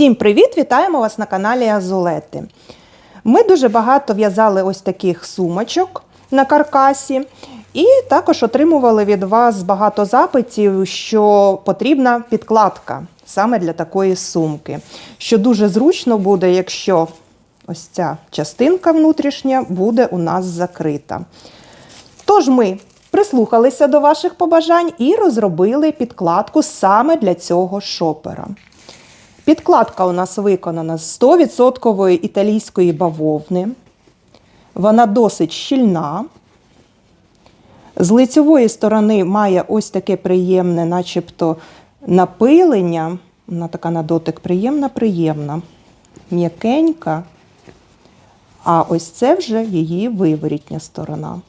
Всім привіт! Вітаємо вас на каналі Азулети. Ми дуже багато в'язали ось таких сумочок на каркасі, і також отримували від вас багато запитів, що потрібна підкладка саме для такої сумки. Що дуже зручно буде, якщо ось ця частинка внутрішня буде у нас закрита. Тож ми прислухалися до ваших побажань і розробили підкладку саме для цього шопера. Підкладка у нас виконана з 100% італійської бавовни. Вона досить щільна. З лицьової сторони має ось таке приємне, начебто, напилення. Вона така на дотик приємна, приємна, м'якенька. А ось це вже її виворітня сторона.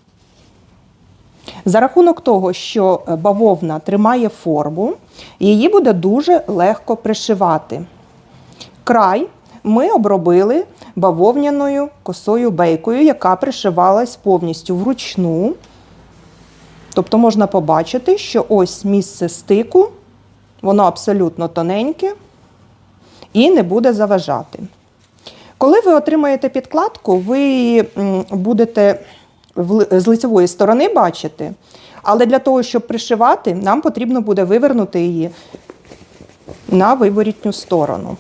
За рахунок того, що е, бавовна тримає форму, її буде дуже легко пришивати. Край ми обробили бавовняною косою бейкою, яка пришивалась повністю вручну. Тобто можна побачити, що ось місце стику, воно абсолютно тоненьке і не буде заважати. Коли ви отримаєте підкладку, ви будете з лицевої сторони бачити, але для того, щоб пришивати, нам потрібно буде вивернути її на виворітню сторону.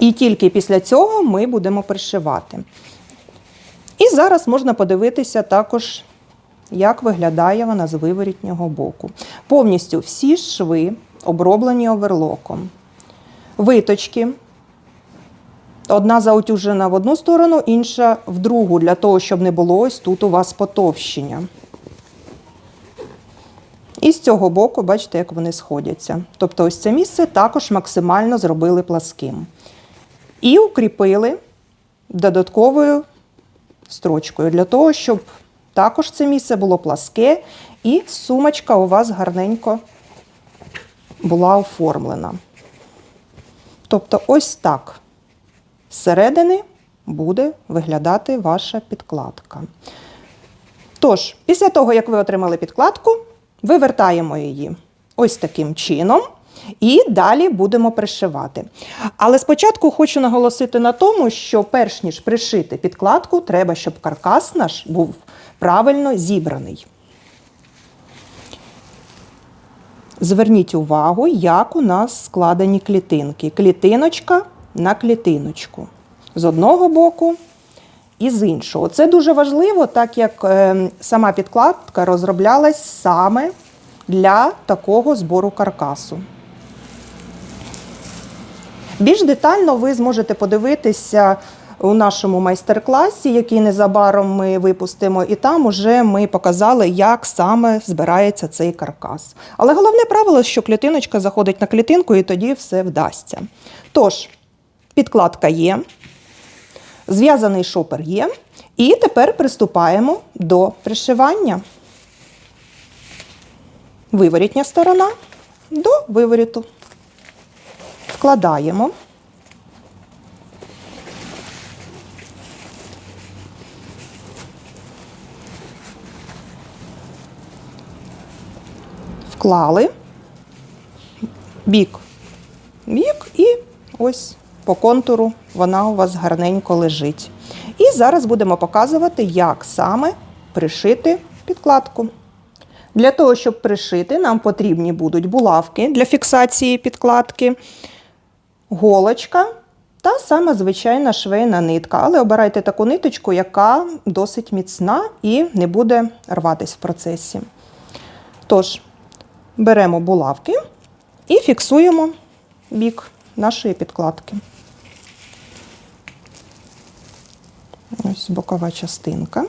І тільки після цього ми будемо пришивати. І зараз можна подивитися також, як виглядає вона з виворітнього боку. Повністю всі шви оброблені оверлоком. Виточки. Одна заутюжена в одну сторону, інша в другу, для того, щоб не було ось тут у вас потовщення. І з цього боку, бачите, як вони сходяться. Тобто, ось це місце також максимально зробили пласким. І укріпили додатковою строчкою для того, щоб також це місце було пласке і сумочка у вас гарненько була оформлена. Тобто, ось так зсередини буде виглядати ваша підкладка. Тож, після того, як ви отримали підкладку, вивертаємо її ось таким чином. І далі будемо пришивати. Але спочатку хочу наголосити на тому, що перш ніж пришити підкладку, треба, щоб каркас наш був правильно зібраний. Зверніть увагу, як у нас складені клітинки. Клітиночка на клітиночку. З одного боку і з іншого. Це дуже важливо, так як е, сама підкладка розроблялась саме для такого збору каркасу. Більш детально ви зможете подивитися у нашому майстер-класі, який незабаром ми випустимо, і там уже ми показали, як саме збирається цей каркас. Але головне правило, що клітиночка заходить на клітинку, і тоді все вдасться. Тож, підкладка є, зв'язаний шопер є, і тепер приступаємо до пришивання. Виворітня сторона до виворіту. Вкладаємо. Вклали бік, бік і ось по контуру вона у вас гарненько лежить. І зараз будемо показувати, як саме пришити підкладку. Для того, щоб пришити, нам потрібні будуть булавки для фіксації підкладки, голочка та сама звичайна швейна нитка. Але обирайте таку ниточку, яка досить міцна і не буде рватись в процесі. Тож, беремо булавки і фіксуємо бік нашої підкладки. Ось бокова частинка.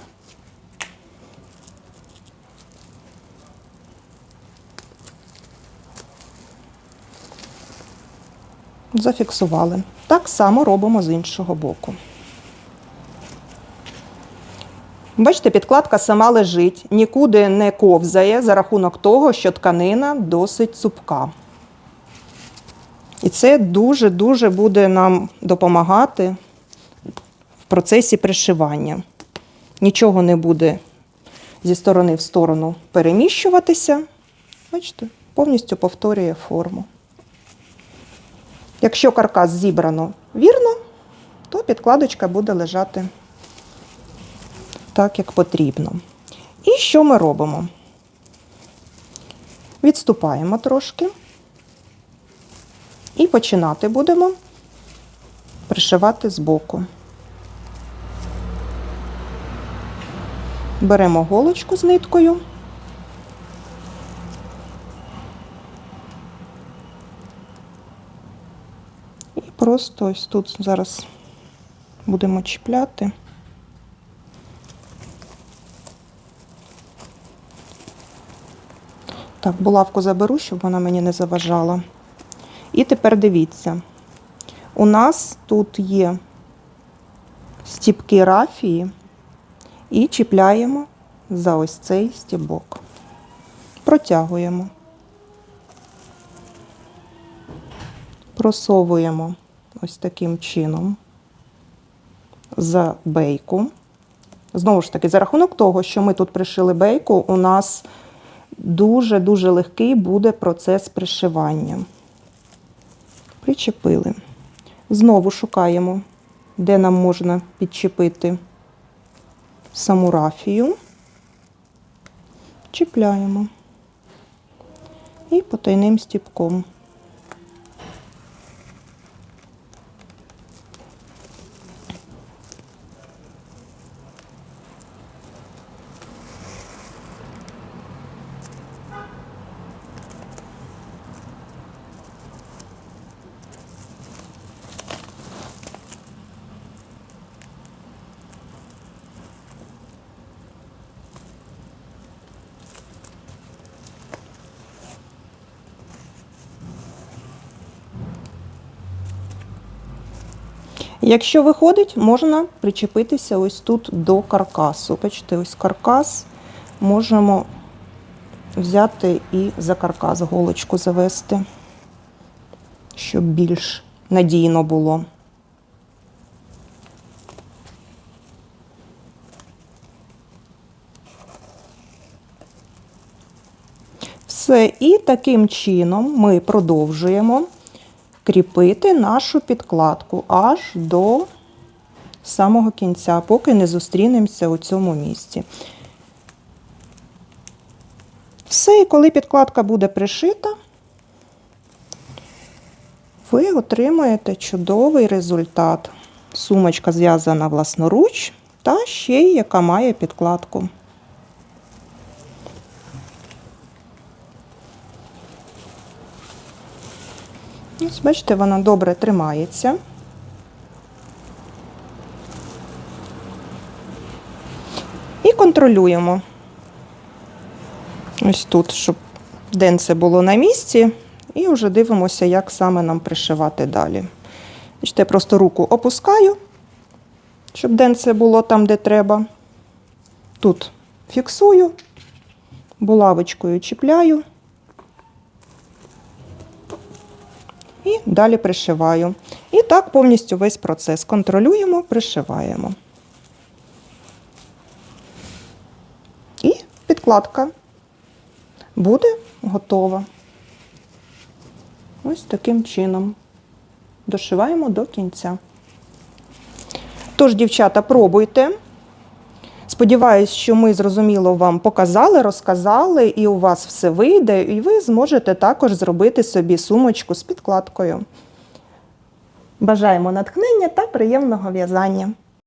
Зафіксували. Так само робимо з іншого боку. Бачите, підкладка сама лежить, нікуди не ковзає за рахунок того, що тканина досить цупка. І це дуже-дуже буде нам допомагати в процесі пришивання. Нічого не буде зі сторони в сторону переміщуватися. Бачите, повністю повторює форму. Якщо каркас зібрано вірно, то підкладочка буде лежати так, як потрібно. І що ми робимо? Відступаємо трошки і починати будемо пришивати збоку. Беремо голочку з ниткою. І просто ось тут зараз будемо чіпляти. Так, булавку заберу, щоб вона мені не заважала. І тепер дивіться, у нас тут є стіпки рафії і чіпляємо за ось цей стібок. Протягуємо. Просовуємо ось таким чином за бейку. Знову ж таки, за рахунок того, що ми тут пришили бейку, у нас дуже-дуже легкий буде процес пришивання. Причепили. Знову шукаємо, де нам можна підчепити саму рафію. Чіпляємо і потайним стіпком. Якщо виходить, можна причепитися ось тут до каркасу. Бачите, ось каркас можемо взяти і за каркас голочку завести, щоб більш надійно було. Все, і таким чином ми продовжуємо кріпити нашу підкладку аж до самого кінця, поки не зустрінемося у цьому місці. Все, і коли підкладка буде пришита, ви отримаєте чудовий результат. Сумочка зв'язана власноруч та ще й яка має підкладку. Ось, бачите, вона добре тримається. І контролюємо. Ось тут, щоб денце було на місці, і вже дивимося, як саме нам пришивати далі. Бачите, я просто руку опускаю, щоб денце було там, де треба. Тут фіксую, булавочкою чіпляю. І далі пришиваю. І так повністю весь процес контролюємо, пришиваємо. І підкладка буде готова. Ось таким чином. Дошиваємо до кінця. Тож, дівчата, пробуйте. Сподіваюсь, що ми зрозуміло вам показали, розказали, і у вас все вийде, і ви зможете також зробити собі сумочку з підкладкою. Бажаємо натхнення та приємного в'язання!